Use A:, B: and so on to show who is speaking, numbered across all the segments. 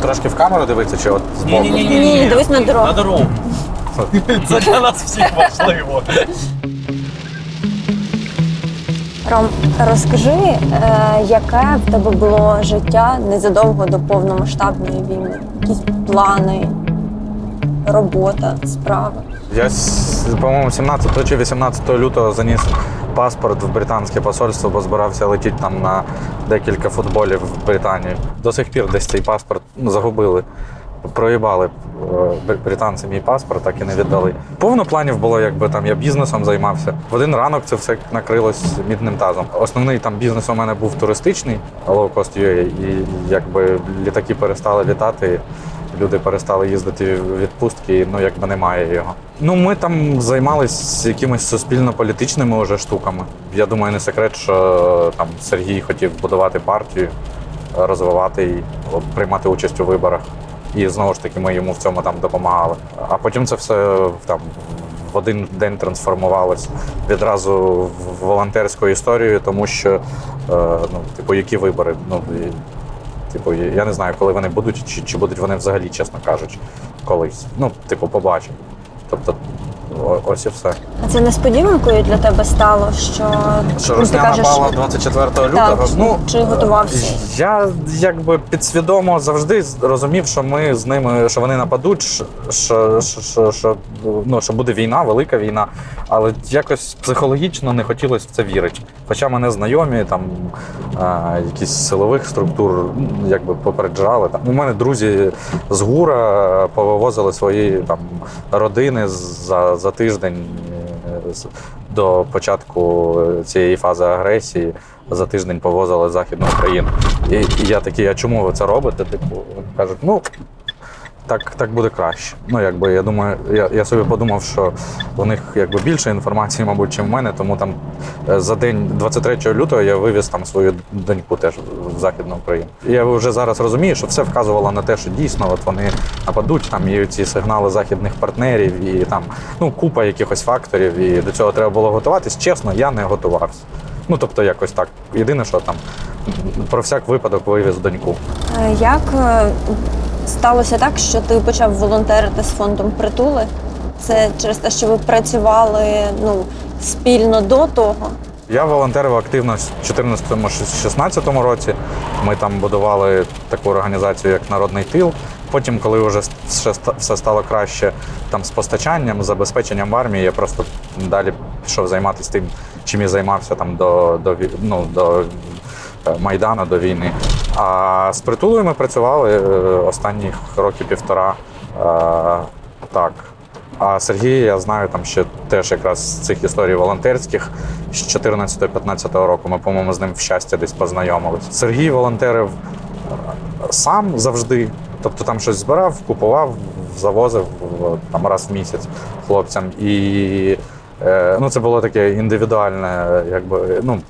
A: трошки в камеру дивитися, чи от збоку?
B: Ні, дивись на дорогу.
C: На дорогу. Це для нас всіх важливо.
B: Ром, розкажи, е, яке в тебе було життя незадовго до повномасштабної війни? Якісь плани, робота, справи?
A: Я, с- по-моєму, 17 чи 18 лютого заніс паспорт в британське посольство, бо збирався летіти там на декілька футболів в Британії. До сих пір десь цей паспорт загубили. Проїбали е, британці мій паспорт, так і не віддали. Повно планів було, якби там я бізнесом займався. В один ранок це все накрилось мідним тазом. Основний там бізнес у мене був туристичний, cost UA, і якби літаки перестали літати. Люди перестали їздити в відпустки, ну якби немає його. Ну ми там займалися якимись суспільно-політичними уже штуками. Я думаю, не секрет, що там Сергій хотів будувати партію, розвивати її, приймати участь у виборах. І знову ж таки ми йому в цьому там допомагали. А потім це все там в один день трансформувалось відразу в волонтерську історію, тому що е, ну, типу, які вибори? Ну, Типу, я не знаю, коли вони будуть, чи, чи будуть вони взагалі, чесно кажучи, колись. Ну, типу, побачимо. Тобто, о- ось і все.
B: А це несподіванкою для тебе стало, що,
A: Що
B: ну, ти кажеш,
A: напала 24 лютого.
B: так,
A: ну,
B: чи готувався?
A: я якби підсвідомо завжди розумів, що ми з ними, що вони нападуть, що, що, що, що, що, ну, що буде війна, велика війна. Але якось психологічно не хотілося в це вірити. Хоча мене знайомі, там а, якісь силових структур якби попереджали. Там. У мене друзі з ГУРа повивозили свої там родини за, за тиждень е, до початку цієї фази агресії. За тиждень повозили Західну Україну. І я такий, а чому ви це робите? Типу, кажуть, ну так, так буде краще. Ну, якби я думаю, я, я собі подумав, що у них якби більше інформації, мабуть, чим в мене, тому там е, за день 23 лютого я вивіз там свою доньку теж в Західну Україну. І я вже зараз розумію, що все вказувало на те, що дійсно от вони нападуть, там є ці сигнали західних партнерів, і там ну купа якихось факторів, і до цього треба було готуватись. Чесно, я не готувався. Ну тобто, якось так. Єдине, що там про всяк випадок вивіз доньку.
B: Е, Як е, сталося так, що ти почав волонтерити з фондом притули? Це через те, що ви працювали ну, спільно до того?
A: Я волонтерив активно в 2014-2016 році. Ми там будували таку організацію, як Народний тил. Потім, коли вже все стало краще там з постачанням, забезпеченням в армії, я просто далі пішов займатися тим, чим я займався там до, до, ну, до е, Майдану, до війни. А з притулою ми працювали е, останніх років півтора. Е, Так. А Сергія я знаю там ще теж якраз з цих історій волонтерських з 14-15 року. Ми, по-моєму, з ним в щастя десь познайомились. Сергій волонтерив е, сам завжди. Тобто там щось збирав, купував, завозив там раз в місяць хлопцям. І ну, це було таке індивідуальне, якби ну.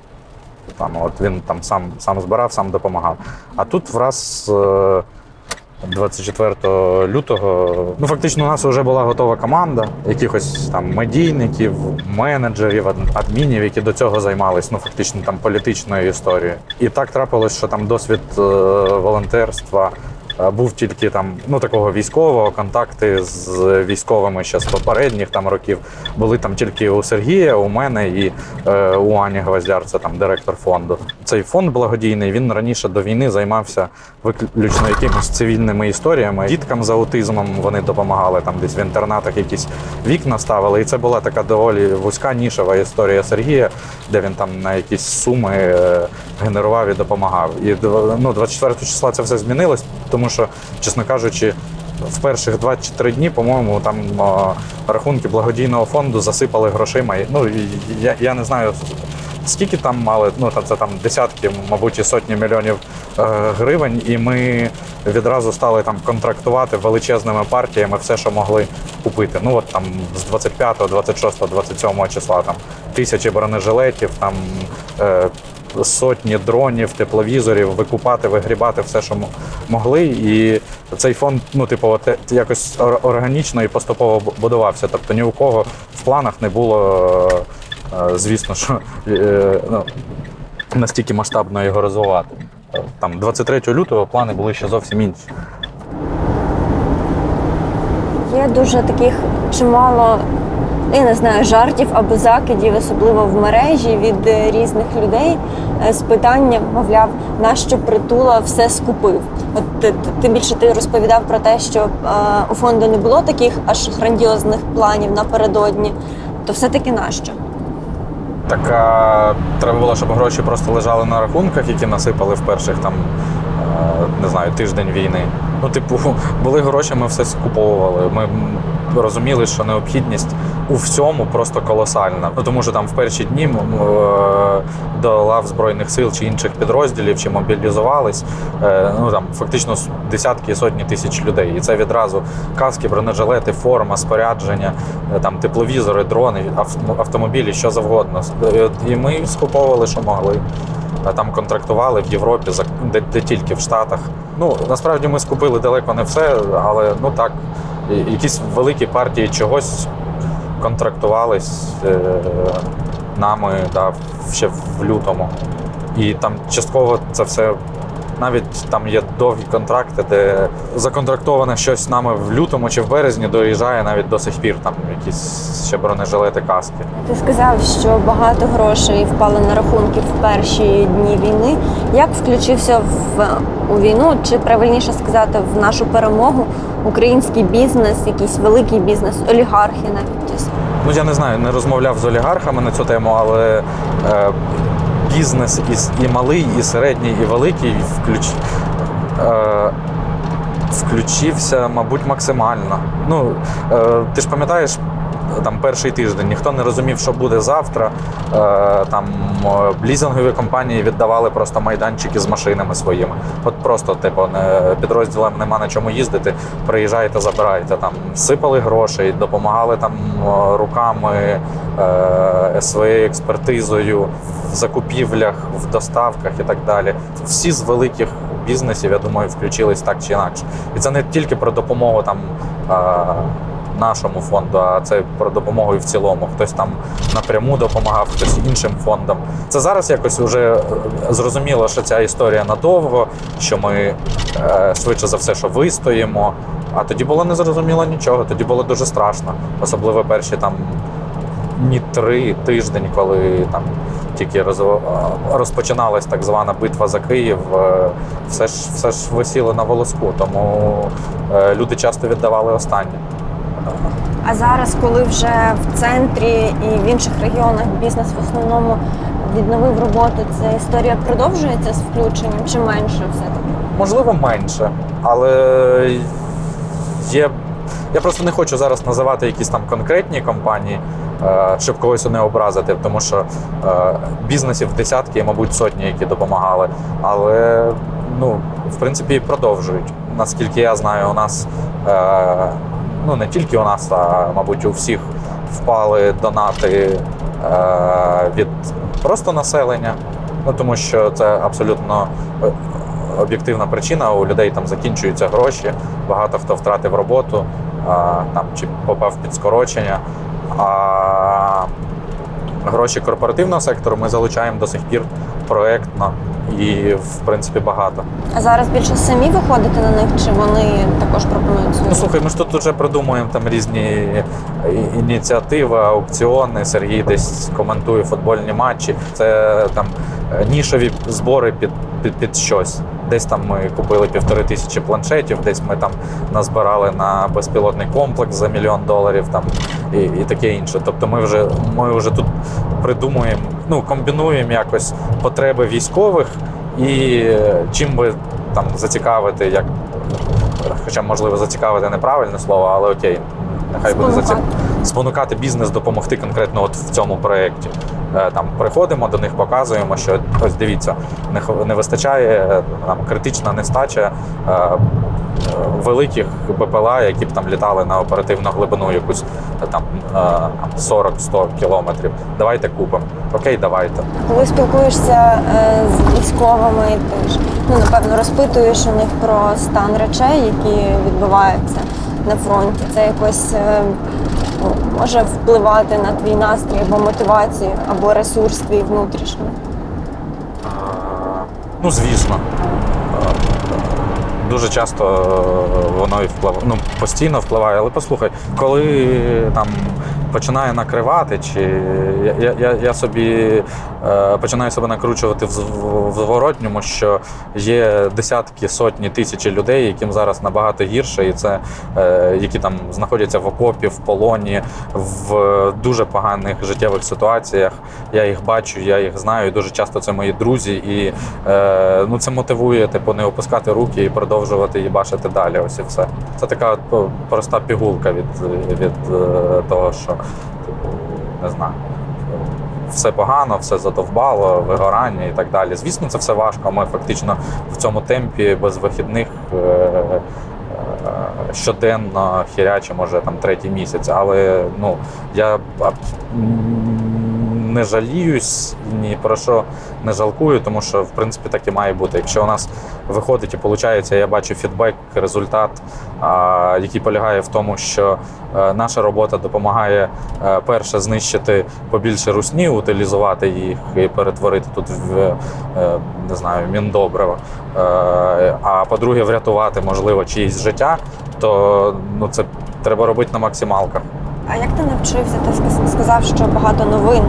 A: Там, от він там сам, сам збирав, сам допомагав. А тут враз е, 24 лютого, ну фактично, у нас вже була готова команда, якихось там медійників, менеджерів, ад- адмінів, які до цього займались, ну фактично там політичною історією. І так трапилось, що там досвід е, волонтерства. Був тільки там ну такого військового контакти з військовими ще з попередніх там років. Були там тільки у Сергія, у мене і е, у Ані Гвоздяр, це там директор фонду. Цей фонд благодійний. Він раніше до війни займався виключно якимись цивільними історіями. Діткам з аутизмом вони допомагали там десь в інтернатах якісь вікна ставили. І це була така доволі вузька нішева історія Сергія, де він там на якісь суми е, генерував і допомагав. І ну, 24 числа це все змінилось, тому що, чесно кажучи. В перших 2-3 дні, по-моєму, там рахунки благодійного фонду засипали грошима. Ну я, я не знаю скільки там мали. Ну та це там десятки, мабуть, і сотні мільйонів е, гривень. І ми відразу стали там контрактувати величезними партіями все, що могли купити. Ну от там з 25, 26, 27 числа там тисячі бронежилетів, там. Е, Сотні дронів, тепловізорів, викупати, вигрібати все, що могли. І цей фонд, ну, типу, е, якось органічно і поступово будувався. Тобто ні у кого в планах не було, е, звісно, що е, ну, настільки масштабно його розвивати. Там 23 лютого плани були ще зовсім інші.
B: Є дуже таких чимало, я не знаю, жартів або закидів, особливо в мережі від е, різних людей е, з питанням, мовляв, нащо притула все скупив. От ти, ти- тим більше ти розповідав про те, що у фонду не було таких аж грандіозних планів напередодні, то все-таки нащо?
A: Так а, треба було, щоб гроші просто лежали на рахунках, які насипали в перших там, е, не знаю, тиждень війни. Ну, типу, були гроші, ми все скуповували. Ми розуміли, що необхідність у всьому просто колосальна. Ну тому що там в перші дні е, до лав збройних сил чи інших підрозділів чи мобілізувались. е, Ну там фактично десятки і сотні тисяч людей. І це відразу каски, бронежилети, форма, спорядження, е, там тепловізори, дрони, ав- автомобілі, що завгодно. І ми скуповували, що могли. Там контрактували в Європі, де, де тільки в Штатах. Ну насправді ми скупили далеко не все, але ну так, якісь великі партії чогось контрактувались е, нами да, ще в лютому. І там частково це все. Навіть там є довгі контракти, де законтрактоване щось нами в лютому чи в березні доїжджає навіть до сих пір. Там якісь ще бронежилети, каски.
B: Ти сказав, що багато грошей впали на рахунки в перші дні війни. Як включився в у війну, чи правильніше сказати, в нашу перемогу український бізнес, якийсь великий бізнес, олігархи навіть?
A: Ну я не знаю, не розмовляв з олігархами на цю тему, але е, бізнес і, і малий, і середній, і великий включ, е, включився, мабуть, максимально. Ну, е, ти ж пам'ятаєш. Там перший тиждень ніхто не розумів, що буде завтра. Е, там е, лізингові компанії віддавали просто майданчики з машинами своїми. От просто, типу, не, підрозділам нема на чому їздити. Приїжджайте, забирайте. Там сипали грошей, допомагали там е, руками, своєю експертизою в закупівлях, в доставках і так далі. Всі з великих бізнесів, я думаю, включились так чи інакше. І це не тільки про допомогу там. Е, Нашому фонду, а це про допомогу і в цілому. Хтось там напряму допомагав, хтось іншим фондам. Це зараз якось вже е, зрозуміло, що ця історія надовго, що ми е, швидше за все, що вистоїмо. А тоді було не зрозуміло нічого. Тоді було дуже страшно, особливо перші там дні три тиждень, коли там тільки роз- розпочиналась так звана битва за Київ, е, все ж все ж висіло на волоску, тому е, люди часто віддавали останнє.
B: А зараз, коли вже в центрі і в інших регіонах бізнес в основному відновив роботу, ця історія продовжується з включенням чи менше все таки?
A: Можливо, менше, але є. Я просто не хочу зараз називати якісь там конкретні компанії, е, щоб когось не образити, тому що е, бізнесів десятки, мабуть, сотні, які допомагали. Але ну, в принципі, продовжують. Наскільки я знаю, у нас е, ну не тільки у нас, а мабуть, у всіх впали донати е, від просто населення. Ну тому що це абсолютно е, об'єктивна причина. У людей там закінчуються гроші, багато хто втратив роботу а, там чи попав під скорочення. А гроші корпоративного сектору ми залучаємо до сих пір проектно і в принципі багато.
B: А зараз більше самі виходите на них, чи вони також пропонують свою?
A: Ну слухай, ми ж тут вже придумуємо там різні ініціативи, аукціони. Сергій десь коментує футбольні матчі. Це там е, нішові збори під, під, під щось. Десь там ми купили півтори тисячі планшетів, десь ми там назбирали на безпілотний комплекс за мільйон доларів там і, і таке інше. Тобто ми вже ми вже тут придумуємо, ну комбінуємо якось потреби військових і е, чим би там зацікавити, як хоча можливо зацікавити неправильне слово, але окей, нехай буде заці...
B: Спонукати.
A: спонукати бізнес допомогти конкретно от в цьому проєкті. Е, Там приходимо до них, показуємо, що ось дивіться, не, не вистачає е, там критична нестача е, великих БПЛА, які б там літали на оперативну глибину якусь там е, 40-100 кілометрів. Давайте купимо. Окей, давайте.
B: Коли спілкуєшся з військовими, ти ж ну напевно розпитуєш у них про стан речей, які відбуваються на фронті. Це якось може впливати на твій настрій або мотивацію, або ресурс твій внутрішній.
A: Ну, звісно. дуже часто е, воно і впливає, ну, постійно впливає. Але послухай, коли там починає накривати, чи я, я- я, собі е, починаю себе накручувати в, в зворотньому, що є десятки, сотні тисячі людей, яким зараз набагато гірше, і це е, які там знаходяться в окопі, в полоні, в дуже поганих життєвих ситуаціях. Я їх бачу, я їх знаю. і Дуже часто це мої друзі, і е, ну це мотивує типу не опускати руки і продовжувати їбашити далі. Ось і все. Це така проста пігулка від, від е, того, що типу, не знаю. Все погано, все задовбало, вигорання і так далі. Звісно, це все важко. Ми фактично в цьому темпі без вихідних е, е, щоденно хіряче, може там третій місяць. Але ну я не жаліюсь ні про що не жалкую, тому що в принципі так і має бути. Якщо у нас виходить і виходить, я бачу фідбек, результат, який полягає в тому, що е, наша робота допомагає е, перше знищити побільше русні, утилізувати їх і перетворити тут в е, не знаю, міндобриво. А по-друге, врятувати можливо чиїсь життя, то ну це треба робити на максималках.
B: А як ти навчився? Ти сказав, що багато новин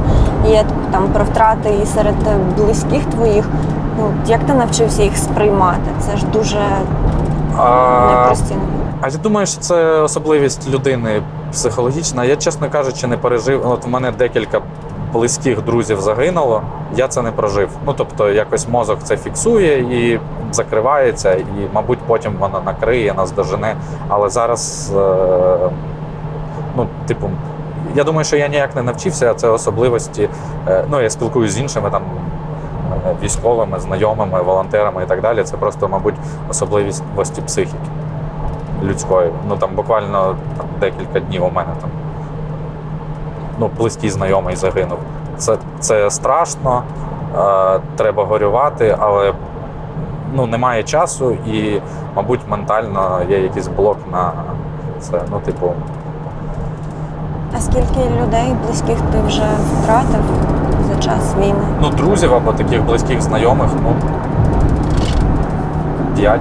B: є там про втрати і серед е, близьких твоїх. Ну як ти навчився їх сприймати? Це ж дуже
A: А,
B: непрості.
A: А я думаю, що це особливість людини психологічна. Я, чесно кажучи, не пережив. От в мене декілька близьких друзів загинуло. Я це не прожив. Ну тобто, якось мозок це фіксує і закривається, і, мабуть, потім воно накриє, нас дожене. Але зараз, е, ну, типу, я думаю, що я ніяк не навчився, а це особливості. Е, ну, я спілкуюся з іншими там. е, Військовими, знайомими, волонтерами і так далі. Це просто, мабуть, особливості психіки людської. Ну там буквально там, декілька днів у мене там ну, близький знайомий загинув. Це, це страшно, е, треба горювати, але ну, немає часу і, мабуть, ментально є якийсь блок на це. Ну, типу,
B: А скільки людей близьких ти вже втратив за час війни?
A: ну, друзів або таких близьких знайомих, ну 5-6.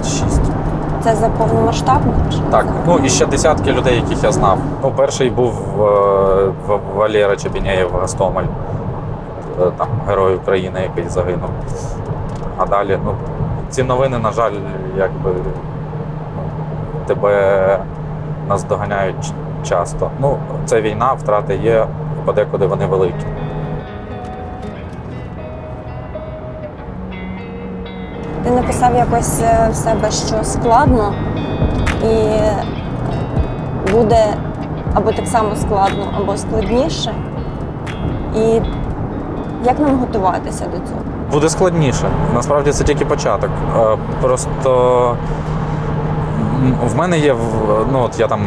B: Це за повномасштабно?
A: Так, ну і ще десятки людей, яких я знав. Ну, перший був е, В- Валера Чебінєєв Гастомель, е, там герой України, який загинув. А далі, ну, ці новини, на жаль, якби ну, тебе наздоганяють часто. Ну, це війна, втрати є, подекуди вони великі.
B: Ти написав якось е, в себе, що складно і буде або так само складно, або складніше. І як нам готуватися до цього?
A: Буде складніше. Насправді це тільки початок. Е, Просто в мене є ну от я там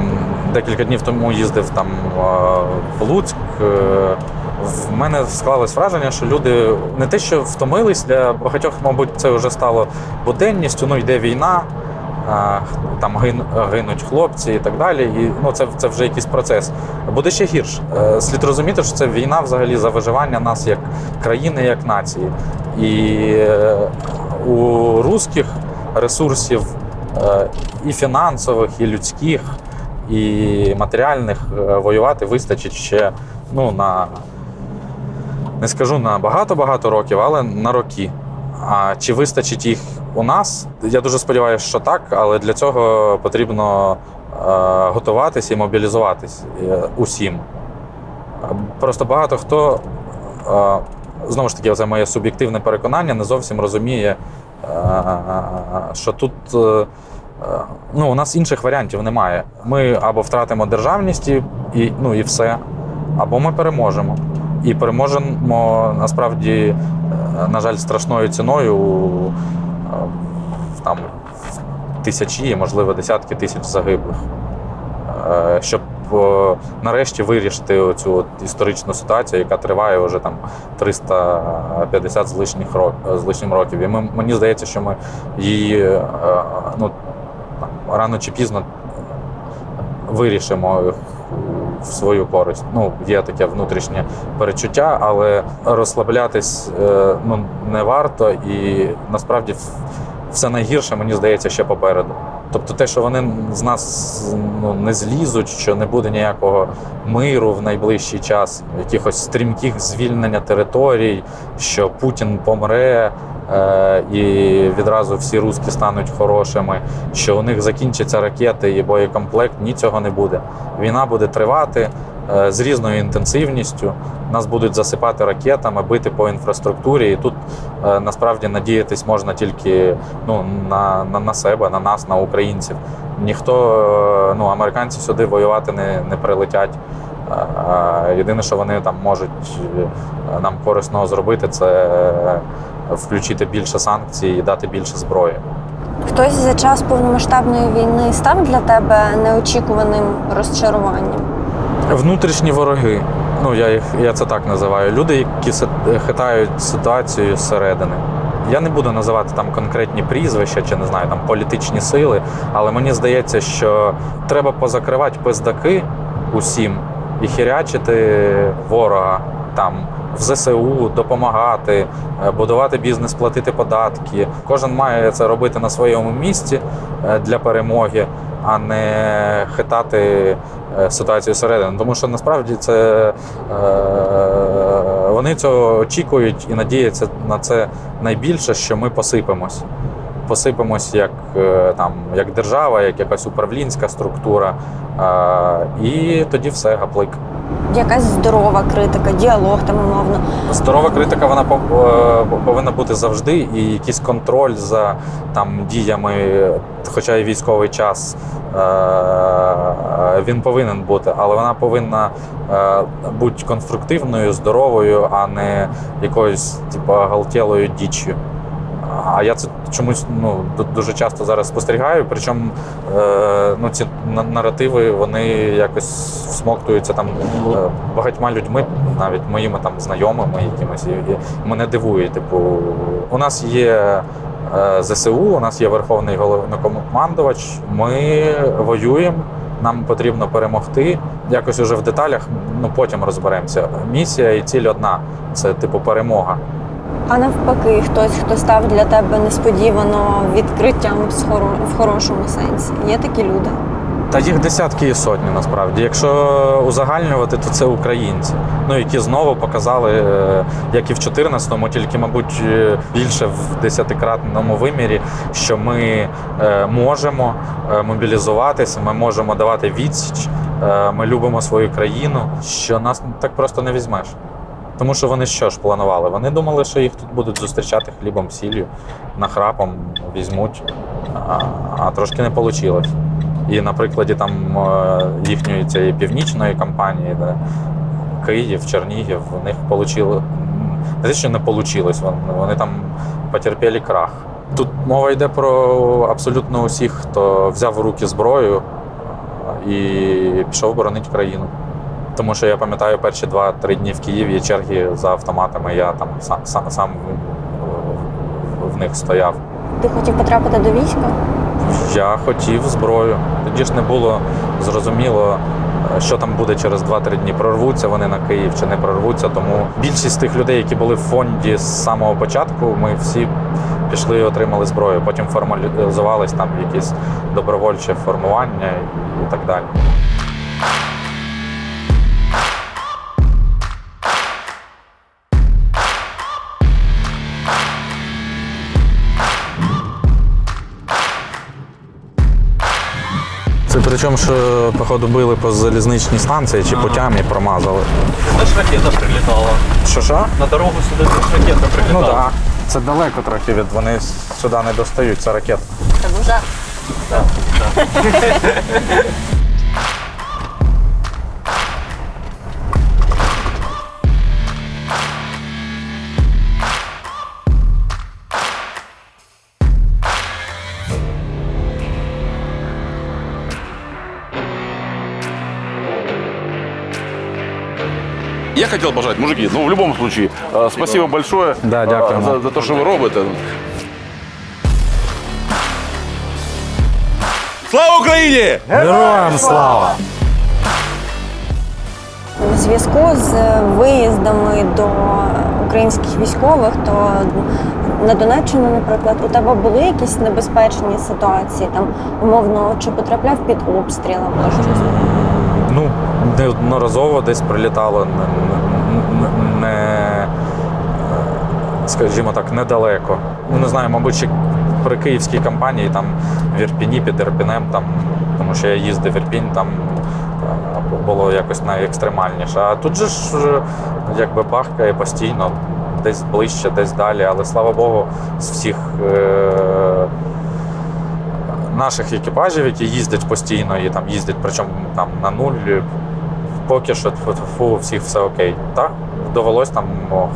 A: декілька днів тому їздив там в Луцьк. е, В мене склалось враження, що люди не те, що втомились, для багатьох, мабуть, це вже стало буденністю. Ну, йде війна, там гинуть хлопці і так далі. І ну, це, це вже якийсь процес. Буде ще гірше. Е, Слід розуміти, що це війна взагалі за виживання нас як країни, як нації. І е, у русських ресурсів і фінансових, і людських, і матеріальних е, воювати вистачить ще ну, на не скажу на багато-багато років, але на роки. А чи вистачить їх у нас? Я дуже сподіваюся, що так, але для цього потрібно е, готуватися і мобілізуватись е, усім. Е, Просто багато хто, е, знову ж таки, це моє суб'єктивне переконання, не зовсім розуміє, е, що тут. е, е, Ну, у нас інших варіантів немає. Ми або втратимо державність і, ну, і все, або ми переможемо. І переможемо насправді, е, на жаль, страшною ціною е, там тисячі, можливо, десятки тисяч загиблих. Е, Щоб е, нарешті вирішити цю історичну ситуацію, яка триває вже там 350 з лишніх рок, з лишнім років. І ми, мені здається, що ми її е, ну, рано чи пізно вирішимо в свою користь. Ну, є таке внутрішнє перечуття, але розслаблятись е, ну, не варто, і насправді все найгірше, мені здається, ще попереду. Тобто те, що вони з нас ну, не злізуть, що не буде ніякого миру в найближчий час, якихось стрімких звільнення територій, що Путін помре. е, І відразу всі руски стануть хорошими, що у них закінчаться ракети і боєкомплект. Ні, цього не буде. Війна буде тривати з різною інтенсивністю. Нас будуть засипати ракетами, бити по інфраструктурі. І тут е, насправді надіятись можна тільки ну, на, на, на себе, на нас, на українців. Ніхто, е, ну, американці сюди воювати не, не прилетять. Е, е, Єдине, що вони там можуть е, нам корисного зробити, це е, включити більше санкцій і дати більше зброї.
B: Хтось за час повномасштабної війни став для тебе неочікуваним розчаруванням?
A: Внутрішні вороги. Ну, я їх я це так називаю. Люди, які си- хитають ситуацію зсередини. Я не буду називати там конкретні прізвища чи не знаю, там політичні сили, але мені здається, що треба позакривати пиздаки усім і хірячити ворога там в ЗСУ, допомагати, е, будувати бізнес, платити податки. Кожен має це робити на своєму місці е, для перемоги, а не хитати е, ситуацію всередину. Тому що насправді це вони цього очікують і надіються на це найбільше, що ми посипемось. Посипемось як, там, як держава, як якась управлінська структура. І тоді все гаплик.
B: Якась здорова критика, діалог там умовно.
A: Здорова критика вона е, повинна бути завжди, і якийсь контроль за там діями, хоча й військовий час е, він повинен бути, але вона повинна е, бути конструктивною, здоровою, а не якоюсь типу, галтєлою діччю. А я це чомусь ну, дуже часто зараз спостерігаю. Причому е, ну, ці наративи вони якось всмоктуються там е, багатьма людьми, навіть моїми там знайомими якимось. І мене дивує. Типу, у нас є е, ЗСУ, у нас є Верховний головнокомандувач. Ми воюємо. Нам потрібно перемогти. Якось уже в деталях, ну потім розберемося. Місія і ціль одна це типу перемога.
B: А навпаки, хтось, хто став для тебе несподівано відкриттям в хорошому сенсі. Є такі люди.
A: Та їх десятки і сотні насправді. Якщо узагальнювати, то це українці, ну які знову показали, е, як і в 14-му, тільки, мабуть, е, більше в десятикратному вимірі, що ми е, можемо мобілізуватися, ми можемо давати відсіч, ми любимо свою країну, що нас так просто не візьмеш. Тому що вони що ж планували? Вони думали, що їх тут будуть зустрічати хлібом, сіллю, нахрапом візьмуть, а, а трошки не вийшло. І на прикладі там е, їхньої цієї північної кампанії, де Київ, Чернігів, у них получило не що не вийшло, вони, там потерпіли крах. Тут мова йде про абсолютно усіх, хто взяв в руки зброю і пішов боронити країну. Тому що я пам'ятаю перші два-три дні в Києві черги за автоматами, я там сам, сам, сам в- них стояв.
B: Ти хотів потрапити до війська?
A: Я хотів зброю. Тоді ж не було зрозуміло, е, що там буде через 2-3 дні. Прорвуться вони на Київ чи не прорвуться. Тому більшість тих людей, які були в фонді з самого початку, ми всі пішли і отримали зброю. Потім формалізувались там якісь добровольче формування і так далі. Це причому, що походу били по залізничній станції чи путям і промазали.
C: Це ж ракета прилітала.
A: Що що?
C: На дорогу сюди теж ракета
A: Ну
C: прилітала.
A: так. Це далеко трохи від вони сюди не достають, це ракета.
B: Це дуже.
C: Да,
D: хотел пожать, мужики, ну в любом случае, э, спасибо большое
A: Да,
D: э,
A: дякуємо.
D: за, за то, що ви робите. Слава Україні!
A: Героям слава!
B: В зв'язку з виїздами до українських військових, то на Донеччину, наприклад, у тебе були якісь небезпечні ситуації, там умовно, чи потрапляв під обстріл або щось?
A: Неодноразово десь прилітало не, е, скажімо так, недалеко. Ну, не знаю, мабуть, ще при київській кампанії там в Ірпіні під Ірпінем, там, тому що я їздив в Ірпінь, там е, було якось найекстремальніше. А тут же ж е, якби бахкає постійно, десь ближче, десь далі. Але слава Богу, з всіх. Наших екіпажів, які їздять постійно і там їздять, причому там на нуль. Поки що тьфу-тьфу, у всіх все окей. Так, довелось там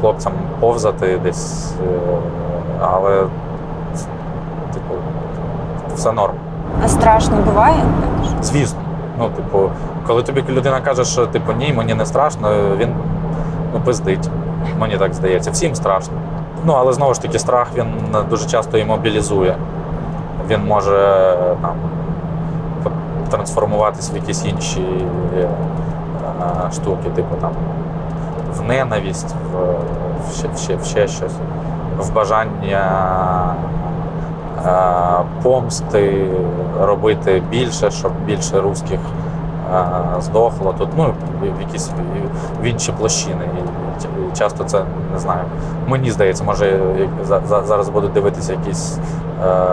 A: хлопцям повзати десь, е, але типу, все норм.
B: А страшно буває?
A: Звісно. Ну, типу, коли тобі людина каже, що типу ні, мені не страшно, він ну, пиздить. Мені так здається. Всім страшно. Ну, але знову ж таки, страх він дуже часто і мобілізує. Він може там трансформуватись в якісь інші е, штуки, типу там в ненависть, в, в, ще, в, ще, в ще щось, в бажання е, помсти, робити більше, щоб більше русських е, здохло. Тут ну, в якісь в інші площини. І, часто це не знаю. Мені здається, може за- за- зараз будуть дивитися якісь е,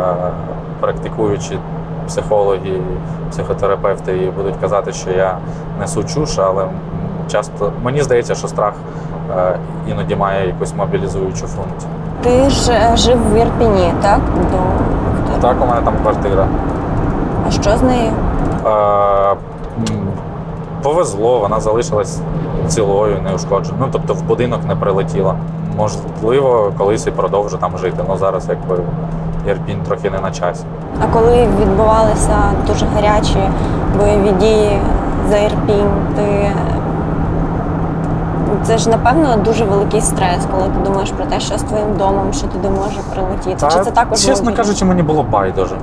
A: практикуючі психологи, психотерапевти і будуть казати, що я несу чуш, але часто мені здається, що страх е, іноді має якусь мобілізуючу функцію.
B: Ти ж е, жив в Ірпіні, так? До
A: Так, у мене там квартира.
B: А що з нею?
A: Е, повезло, вона залишилась цілою, неушкодженою. Ну, тобто в будинок не прилетіла. Можливо, колись і продовжу там жити. Ну зараз якби Ірпінь трохи не на часі.
B: А коли відбувалися дуже гарячі бойові дії за Ірпінь, ти це ж напевно дуже великий стрес, коли ти думаєш про те, що з твоїм домом, що туди може прилетіти. Чи це також
A: чесно
B: було?
A: кажучи, мені було байдуже.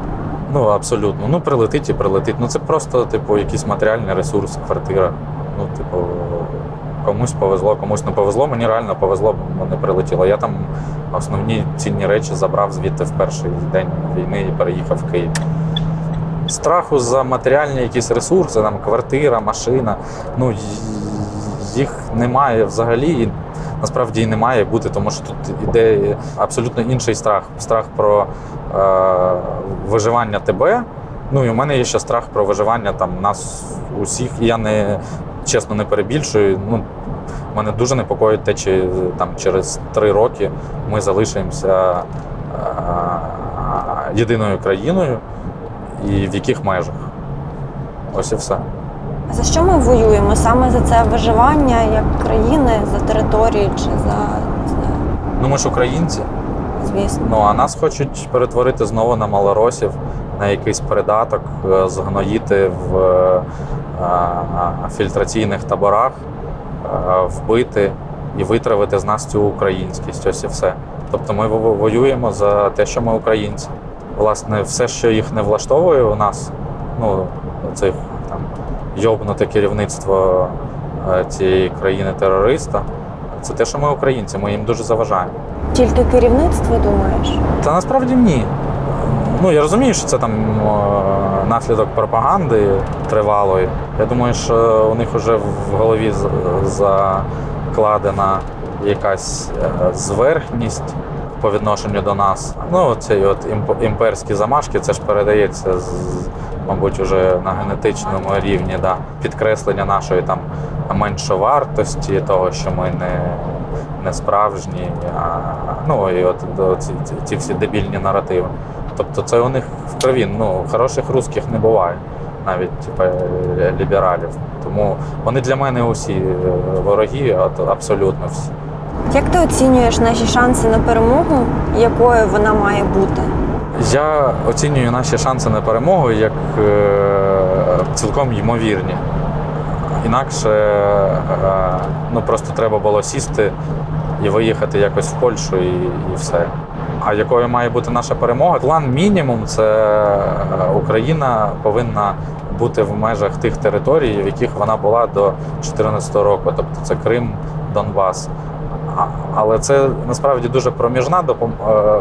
A: Ну абсолютно. Ну прилетить і прилетить. Ну це просто, типу, якийсь матеріальний ресурс, квартира. Ну, типу, комусь повезло, комусь не повезло. Мені реально повезло, бо не прилетіло. Я там основні цінні речі забрав звідти в перший день війни і переїхав в Київ. Страху за матеріальні якісь ресурси, там квартира, машина. Ну їх немає взагалі. І насправді і не має бути, тому що тут іде абсолютно інший страх. Страх про е, виживання тебе. Ну і у мене є ще страх про виживання там нас усіх. Я не чесно не перебільшую. Ну, мене дуже непокоїть те, чи там через три роки ми залишимося е, єдиною країною і в яких межах. Ось і все.
B: За що ми воюємо? Саме за це виживання як країни, за території чи за не знаю,
A: Ну ми ж українці.
B: звісно.
A: Ну а нас хочуть перетворити знову на малоросів, на якийсь придаток, е, згноїти в е, фільтраційних таборах, е, вбити і витравити з нас цю українськість. Ось і все. Тобто ми во- воюємо за те, що ми українці. Власне, все, що їх не влаштовує у нас, ну цих там йобнуте керівництво е, цієї країни-терориста, це те, що ми українці, ми їм дуже заважаємо.
B: Тільки керівництво думаєш?
A: Та насправді ні. Ну я розумію, що це там е, наслідок пропаганди тривалої. Я думаю, що у них вже в голові закладена якась е, зверхність по відношенню до нас. Ну, цей от імперські замашки, це ж передається з, мабуть, уже на генетичному рівні, да. підкреслення нашої там меншовартості, того, що ми не, не справжні. А, ну і от ці, ці, ці всі дебільні наративи. Тобто це у них в крові. Ну, хороших русських не буває, навіть типу, лібералів. Тому вони для мене усі е, вороги, абсолютно всі.
B: Як ти оцінюєш наші шанси на перемогу, якою вона має бути?
A: Я оцінюю наші шанси на перемогу як е, цілком ймовірні. Інакше е, ну, просто треба було сісти і виїхати якось в Польщу і, і все. А якою має бути наша перемога? План мінімум це е, Україна повинна бути в межах тих територій, в яких вона була до 2014 року. Тобто це Крим, Донбас. Але це насправді дуже проміжна е,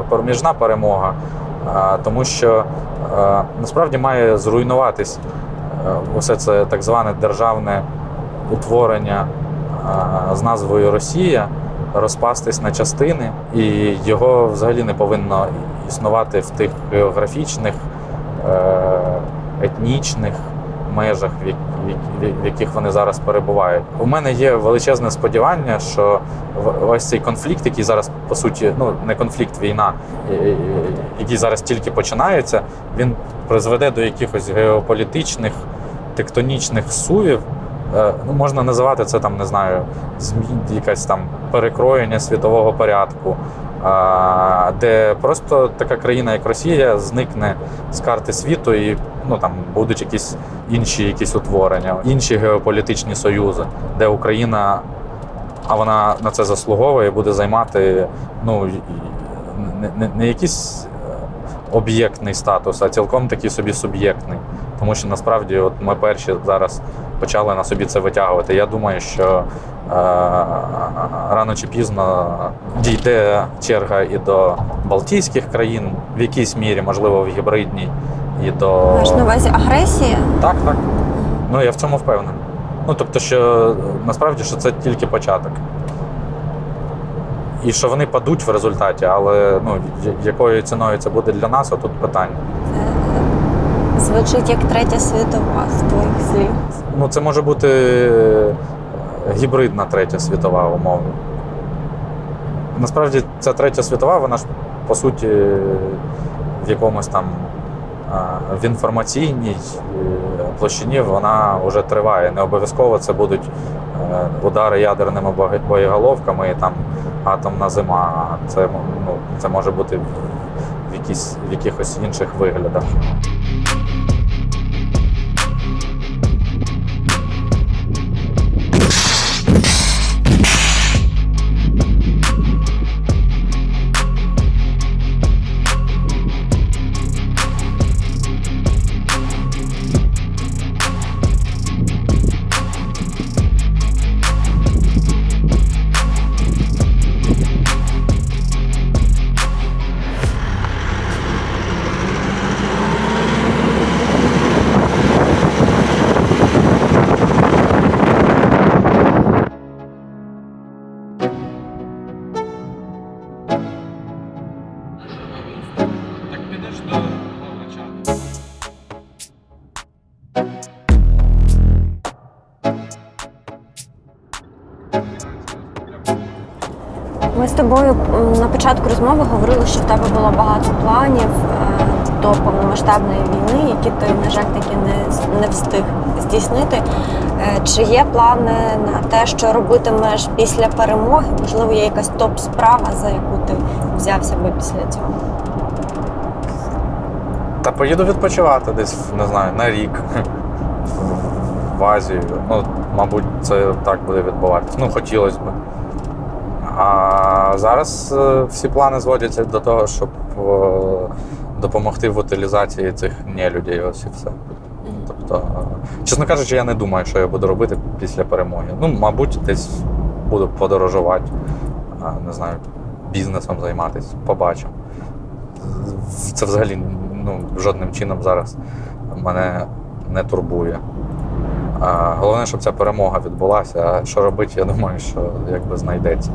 A: проміжна перемога, е, тому що насправді має зруйнуватись усе це так зване державне утворення з назвою Росія, розпастись на частини, і його взагалі не повинно існувати в тих географічних, е, етнічних межах, в як- в як- в яких вони зараз перебувають. У мене є величезне сподівання, що ось цей конфлікт, який зараз по суті, ну не конфлікт, війна, який зараз тільки починається, він призведе до якихось геополітичних, тектонічних сувів. Е, Ну, можна називати це там, не знаю, якась там перекроєння світового порядку, де просто така країна, як Росія, зникне з карти світу, і ну там будуть якісь інші якісь утворення, інші геополітичні союзи, де Україна, а вона на це заслуговує, буде займати ну не, не, не якийсь е, об'єктний статус, а цілком такий собі суб'єктний. Тому що насправді, от ми перші зараз почали на собі це витягувати. Я думаю, що е, рано чи пізно дійде черга і до Балтійських країн, в якійсь мірі, можливо, в гібридній, і до
B: Маєш на увазі агресія?
A: так, так. Ну я в цьому впевнений. Ну тобто, що е, насправді що це тільки початок. І що вони падуть в результаті, але ну, якою ціною це буде для нас, отут питання.
B: Звучить як третя світова з твоїх слів.
A: Ну, це може бути е, гібридна третя світова умовно. Насправді, ця третя світова, вона ж по суті в якомусь там е, в інформаційній е, площині вона вже триває. Не обов'язково це будуть удари ядерними боєголовками і там атомна зима. Це, ну, це може бути в, якісь, в якихось інших виглядах.
B: Тобою на початку розмови говорили, що в тебе було багато планів е, до повномасштабної війни, які ти, на жаль, таки не, не встиг здійснити. Е, Чи є плани на те, що робитимеш після перемоги? Можливо, є якась топ-справа, за яку ти взявся би після цього?
A: Та поїду відпочивати десь, не знаю, на рік в Азію. Ну, мабуть, це так буде відбуватися. Ну, хотілося б. А зараз е, всі плани зводяться до того, щоб е, допомогти в утилізації цих нелюдей. Ось і все. Тобто, е, чесно кажучи, я не думаю, що я буду робити після перемоги. Ну, мабуть, десь буду подорожувати, не знаю, бізнесом займатися, побачимо. Це взагалі ну, жодним чином зараз мене не турбує. Головне, щоб ця перемога відбулася. А що робити, я думаю, що якби знайдеться.